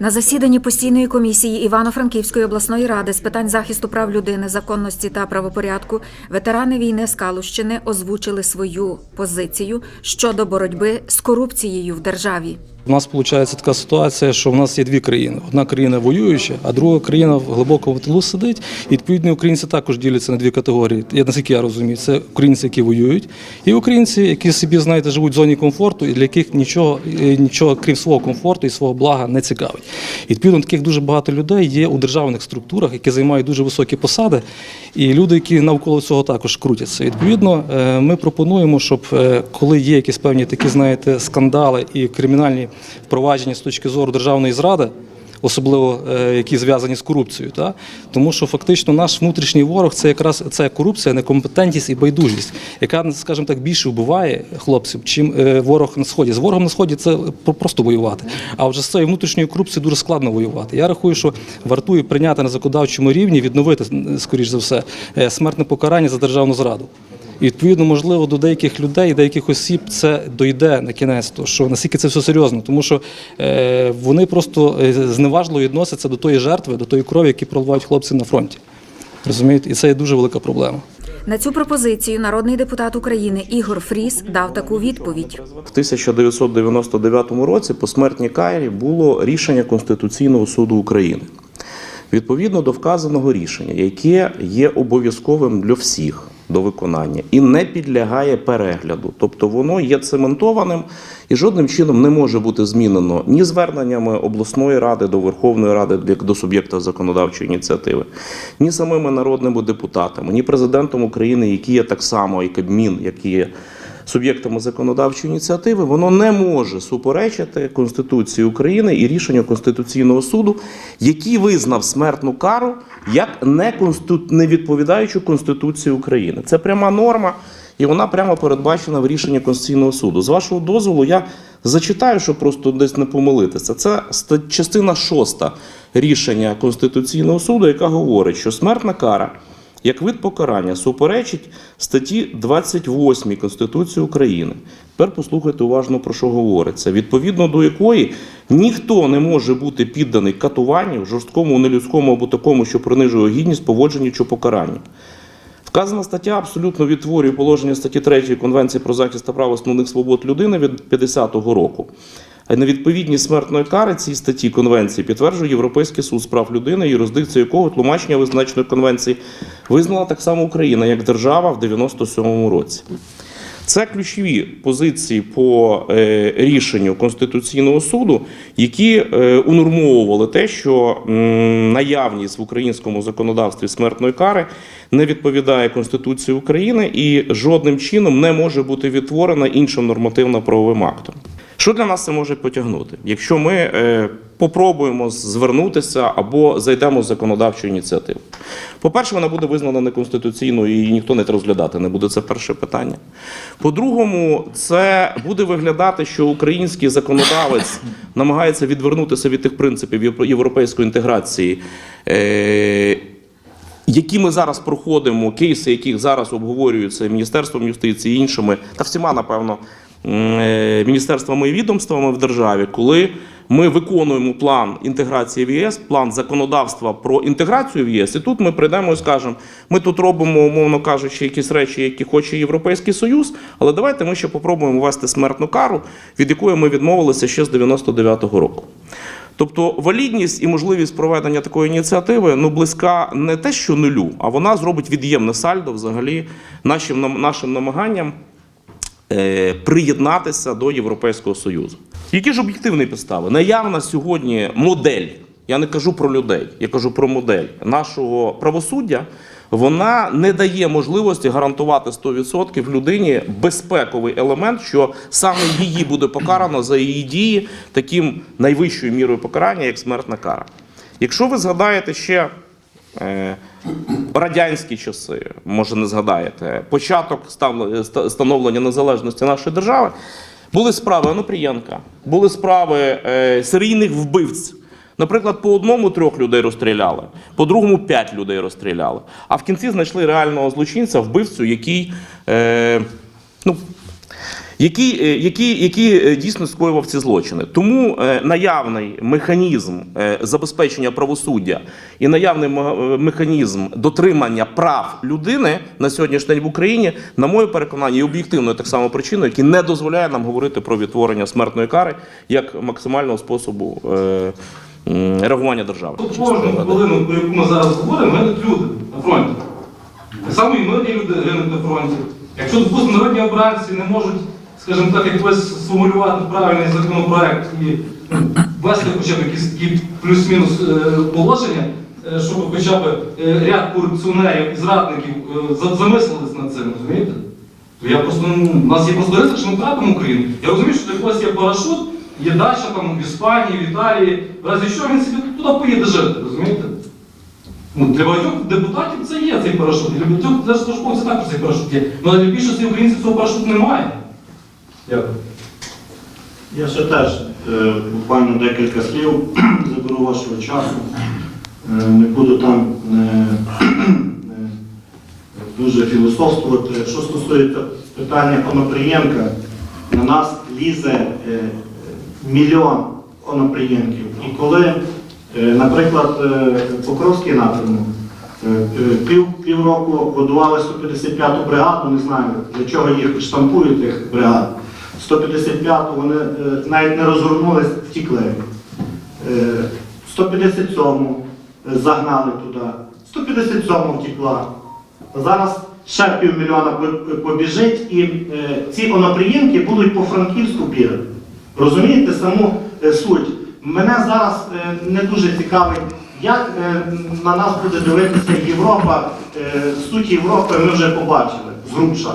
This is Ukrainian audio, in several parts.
На засіданні постійної комісії Івано-Франківської обласної ради з питань захисту прав людини, законності та правопорядку ветерани війни з Калущини озвучили свою позицію щодо боротьби з корупцією в державі. У нас виходить така ситуація, що в нас є дві країни: одна країна воююча, а друга країна в глибокому тилу сидить. І відповідно українці також діляться на дві категорії. Я наскільки я розумію, це українці, які воюють, і українці, які собі знаєте, живуть в зоні комфорту, і для яких нічого, нічого крім свого комфорту і свого блага не цікавить. І відповідно таких дуже багато людей є у державних структурах, які займають дуже високі посади, і люди, які навколо цього також крутяться. Відповідно, е, ми пропонуємо, щоб е, коли є якісь певні такі, знаєте, скандали і кримінальні впровадження з точки зору державної зради. Особливо е, які зв'язані з корупцією, та тому що фактично наш внутрішній ворог це якраз це корупція, некомпетентність і байдужість, яка, скажімо так, більше вбиває хлопців, чим е, ворог на сході. З ворогом на сході це просто воювати. А вже з цією внутрішньою корупцією дуже складно воювати. Я рахую, що вартує прийняти на законодавчому рівні, відновити скоріш за все е, смертне покарання за державну зраду. І відповідно, можливо, до деяких людей, деяких осіб це дойде на кінець, то що наскільки це все серйозно, тому що е, вони просто е, зневажливо відносяться до тої жертви, до тої крові, які проливають хлопці на фронті. Розумієте, і це є дуже велика проблема. На цю пропозицію народний депутат України Ігор Фріс дав таку відповідь. В 1999 році по смертній карі було рішення Конституційного суду України. Відповідно до вказаного рішення, яке є обов'язковим для всіх до виконання і не підлягає перегляду, тобто воно є цементованим і жодним чином не може бути змінено ні зверненнями обласної ради до Верховної Ради як до суб'єкта законодавчої ініціативи, ні самими народними депутатами, ні президентом України, який є так само, і Кабмін, який є суб'єктами законодавчої ініціативи, воно не може суперечити Конституції України і рішенню Конституційного суду, який визнав смертну кару як не, консту... Конституції України. Це пряма норма, і вона прямо передбачена в рішенні Конституційного суду. З вашого дозволу, я зачитаю, щоб просто десь не помилитися. Це частина шоста рішення Конституційного суду, яка говорить, що смертна кара як вид покарання суперечить статті 28 Конституції України. Тепер послухайте уважно про що говориться, відповідно до якої ніхто не може бути підданий катуванню, жорсткому, нелюдському або такому, що принижує гідність, поводженню чи покаранню. Вказана стаття абсолютно відтворює положення статті 3 Конвенції про захист та прав основних свобод людини від 50-го року. Невідповідність смертної кари цій статті Конвенції підтверджує Європейський суд з прав людини, юрисдикція якого тлумачення визначеної конвенції визнала так само Україна як держава в 97-му році. Це ключові позиції по е, рішенню Конституційного суду, які е, унормовували те, що наявність в українському законодавстві смертної кари не відповідає Конституції України і жодним чином не може бути відтворена іншим нормативно-правовим актом. Що для нас це може потягнути? Якщо ми е, попробуємо звернутися або зайдемо з законодавчою ініціативою. По-перше, вона буде визнана неконституційною і ніхто не розглядати не буде. Це перше питання. По-другому, це буде виглядати, що український законодавець намагається відвернутися від тих принципів євро- європейської інтеграції. Е, які ми зараз проходимо, кейси, яких зараз обговорюються Міністерством юстиції іншими, та всіма, напевно, міністерствами і відомствами в державі, коли ми виконуємо план інтеграції в ЄС, план законодавства про інтеграцію в ЄС, і тут ми прийдемо і скажемо, ми тут робимо, умовно кажучи, якісь речі, які хоче Європейський Союз, але давайте ми ще попробуємо ввести смертну кару, від якої ми відмовилися ще з 99-го року. Тобто валідність і можливість проведення такої ініціативи ну близька не те, що нулю, а вона зробить від'ємне сальдо взагалі нашим нашим намаганням е, приєднатися до Європейського Союзу. Які ж об'єктивні підстави? Наявна сьогодні модель. Я не кажу про людей, я кажу про модель нашого правосуддя. Вона не дає можливості гарантувати 100% людині безпековий елемент, що саме її буде покарано за її дії таким найвищою мірою покарання, як смертна кара. Якщо ви згадаєте ще е, радянські часи, може не згадаєте, початок становлення незалежності нашої держави, були справи Онопрієнка, були справи е, серійних вбивць. Наприклад, по одному трьох людей розстріляли, по другому п'ять людей розстріляли. А в кінці знайшли реального злочинця, вбивцю, який, е, ну, е, який, який е, дійсно скоював ці злочини. Тому е, наявний механізм забезпечення правосуддя і наявний механізм дотримання прав людини на сьогоднішній день в Україні, на моє переконання, є об'єктивною так само причиною, який не дозволяє нам говорити про відтворення смертної кари як максимального способу реагування держави. Кожну хвилину, про яку ми зараз говоримо, гинуть люди на фронті. Так само мирні люди гинуть на фронті. Якщо, допустимо, народні обранці не можуть, скажімо так, якось сформулювати правильний законопроект і ввести хоча б якісь такі плюс-мінус е, положення, е, щоб хоча б е, ряд корупціонерів і зрадників замислились над цим, розумієте? Я просто, ну, у нас є просто ризик, що ми втратимо Україну. Я розумію, що для когось є парашут, є дача там в Іспанії, в Італії, в разі що він собі туди поїде жити, розумієте? Ну, для багатьох депутатів це є цей парашут, для багатьох держслужбовців також цей парашут є. Ну, але для більшості українців цього парашуту немає. Дякую. Я ще теж е, буквально декілька слів заберу вашого часу. Е, Не буду там е, е, дуже філософствувати. Що стосується питання Онопрієнка, на нас лізе е, мільйон Онопрієнків. І коли, наприклад, Покровський напрямок, пів, півроку годували 155-ту бригаду, не знаю, для чого їх штампують тих бригад. 155-ту вони е, навіть не розгорнулись, втікли. Е, 157-му загнали туди. 157-му втекла. Зараз ще півмільйона по- побіжить, і е, ці оноприємки будуть по Франківську бігати. Розумієте саму е, суть? Мене зараз е, не дуже цікавить, як е, на нас буде дивитися Європа. Е, суть Європи ми вже побачили з грубша.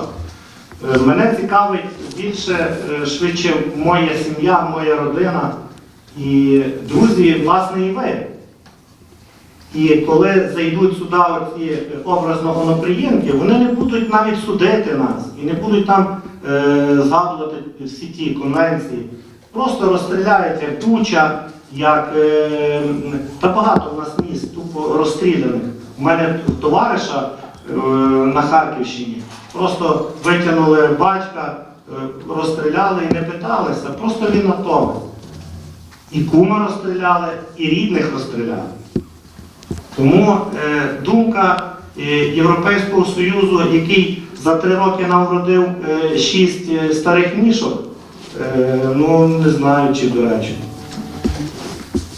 Е, Мене цікавить більше е, швидше моя сім'я, моя родина і друзі, власне, і ви. І коли зайдуть сюди оці е, образно оноприємки, вони не будуть навіть судити нас і не будуть там е, згадувати всі ті конвенції. Просто розстріляють як туча, як е, та багато в нас міст тупо розстріляних. У мене товариша е, на Харківщині просто витягнули батька, е, розстріляли і не питалися, просто він натомець. І кума розстріляли, і рідних розстріляли. Тому е, думка е, Європейського Союзу, який за три роки нам вродив е, шість е, старих мішок, е, ну не знаю, чи до речі.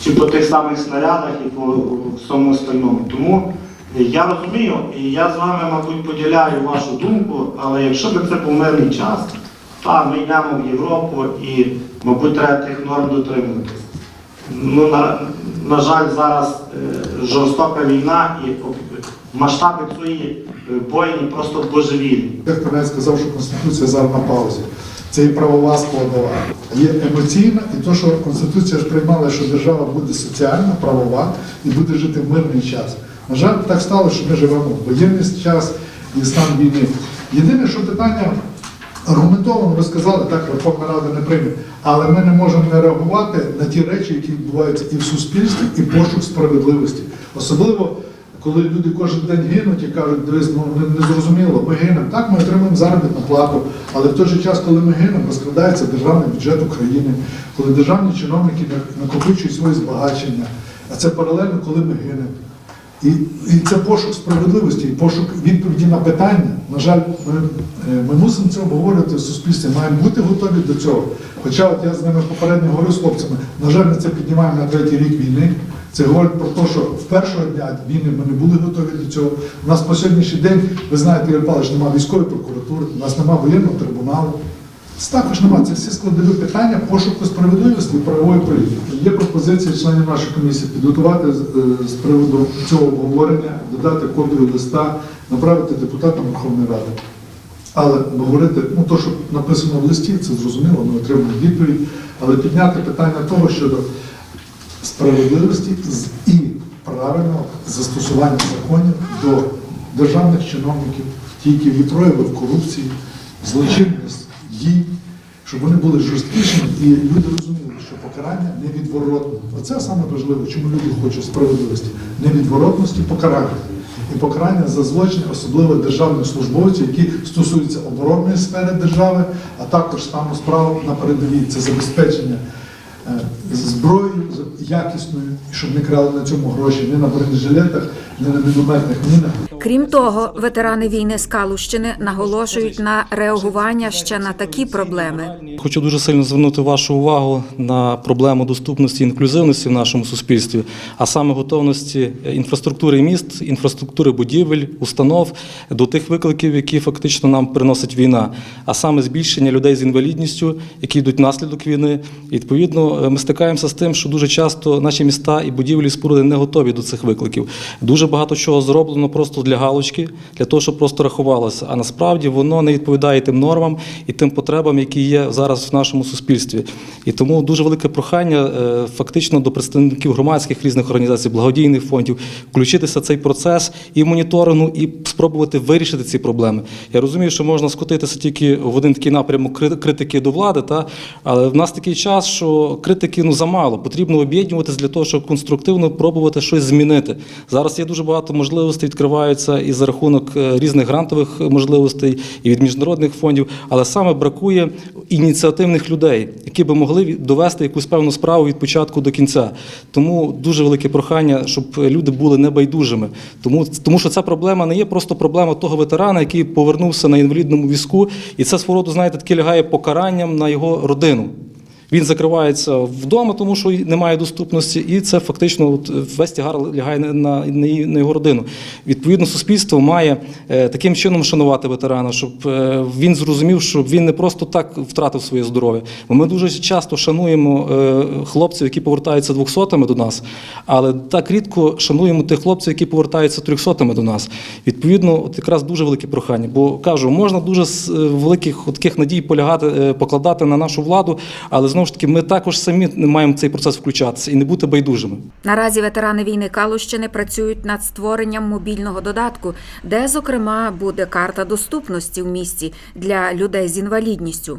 Чи по тих самих снарядах і по всьому остальному. Тому я розумію, і я з вами, мабуть, поділяю вашу думку, але якщо б це був мирний час, та ми йдемо в Європу і, мабуть, треба тих норм дотримуватися. Ну, на, на жаль, зараз е, жорстока війна і масштаби цієї е, бойні просто божевільні. Дехто навіть сказав, що Конституція зараз на паузі. Це і правова складова. Є емоційна, і то, що Конституція ж приймала, що держава буде соціальна, правова і буде жити в мирний час. На жаль, так стало, що ми живемо в воєнний час і стан війни. Єдине, що питання аргументовано ви сказали, так Верховна Рада не прийме, але ми не можемо не реагувати на ті речі, які відбуваються і в суспільстві, і пошук справедливості. Особливо коли люди кожен день гинуть і кажуть, дивись, ну не, зрозуміло, ми гинемо. Так, ми отримуємо заробітну плату, але в той же час, коли ми гинемо, розкрадається державний бюджет України, коли державні чиновники накопичують свої збагачення. А це паралельно, коли ми гинемо. І, і це пошук справедливості, і пошук відповіді на питання. На жаль, ми, е, ми мусимо це обговорювати в суспільстві, маємо бути готові до цього. Хоча от я з ними попередньо говорю з хлопцями, на жаль, ми це піднімаємо на третій рік війни. Це говорить про те, що в першого дня війни ми не були готові до цього. У нас по сьогоднішній день, ви знаєте, Ігор Павлович, немає військової прокуратури, у нас немає воєнного трибуналу. Також немає. Це всі складові питання пошуку справедливості і правової політики. Є пропозиція членів нашої комісії підготувати з- е, приводу цього обговорення, додати копію листа, направити депутатам Верховної Ради. Але говорити, ну то, що написано в листі, це зрозуміло, ми отримуємо відповідь, але підняти питання того щодо справедливості і правильного застосування законів до державних чиновників, ті, які прояви в корупції, злочинних дій, щоб вони були жорсткішими і люди розуміли, що покарання невідворотне. Оце саме важливе, чому люди хочуть справедливості, невідворотності покарання. і покарання за злочини, особливо державних службовців, які стосуються оборонної сфери держави, а також стану справ на передовій. Це забезпечення е, зброєю якісною, щоб не крали на цьому гроші ні на бронежилетах, ні на мінометних мінах. Крім того, ветерани війни з Калущини наголошують на реагування ще на такі проблеми. Хочу дуже сильно звернути вашу увагу на проблему доступності і інклюзивності в нашому суспільстві, а саме готовності інфраструктури міст, інфраструктури будівель, установ до тих викликів, які фактично нам приносить війна, а саме збільшення людей з інвалідністю, які йдуть внаслідок війни. І, відповідно, ми стикаємося з тим, що дуже часто наші міста і будівлі і споруди не готові до цих викликів. Дуже багато чого зроблено просто для галочки, для того, щоб просто рахувалося. А насправді воно не відповідає тим нормам і тим потребам, які є зараз в нашому суспільстві. І тому дуже велике прохання е, фактично до представників громадських різних організацій, благодійних фондів, включитися в цей процес і моніторингу, і спробувати вирішити ці проблеми. Я розумію, що можна скотитися тільки в один такий напрямок критики до влади, та але в нас такий час, що критики ну замало. Потрібно об'єднуватись для того, щоб конструктивно пробувати щось змінити. Зараз є дуже багато можливостей, відкриваються і за рахунок е, різних грантових можливостей, і від міжнародних фондів, але саме бракує ініціативних людей, які би могли довести якусь певну справу від початку до кінця. Тому дуже велике прохання, щоб люди були небайдужими. Тому, тому що ця проблема не є просто проблема того ветерана, який повернувся на інвалідному візку, і це свого роду, знаєте, таке лягає покаранням на його родину. Він закривається вдома, тому що немає доступності, і це фактично от, весь тягар лягає на, на, на його родину. Відповідно, суспільство має е, таким чином шанувати ветерана, щоб е, він зрозумів, що він не просто так втратив своє здоров'я. Бо ми дуже часто шануємо е, хлопців, які повертаються двохсотими до нас, але так рідко шануємо тих хлопців, які повертаються трьохсотими до нас. Відповідно, от якраз дуже велике прохання. Бо кажу, можна дуже з великих таких надій полягати, покладати на нашу владу, але знову ж таки, ми також самі не маємо цей процес включатися і не бути байдужими. Наразі ветерани війни Калущини працюють над створенням мобільного додатку, де, зокрема, буде карта доступності в місті для людей з інвалідністю.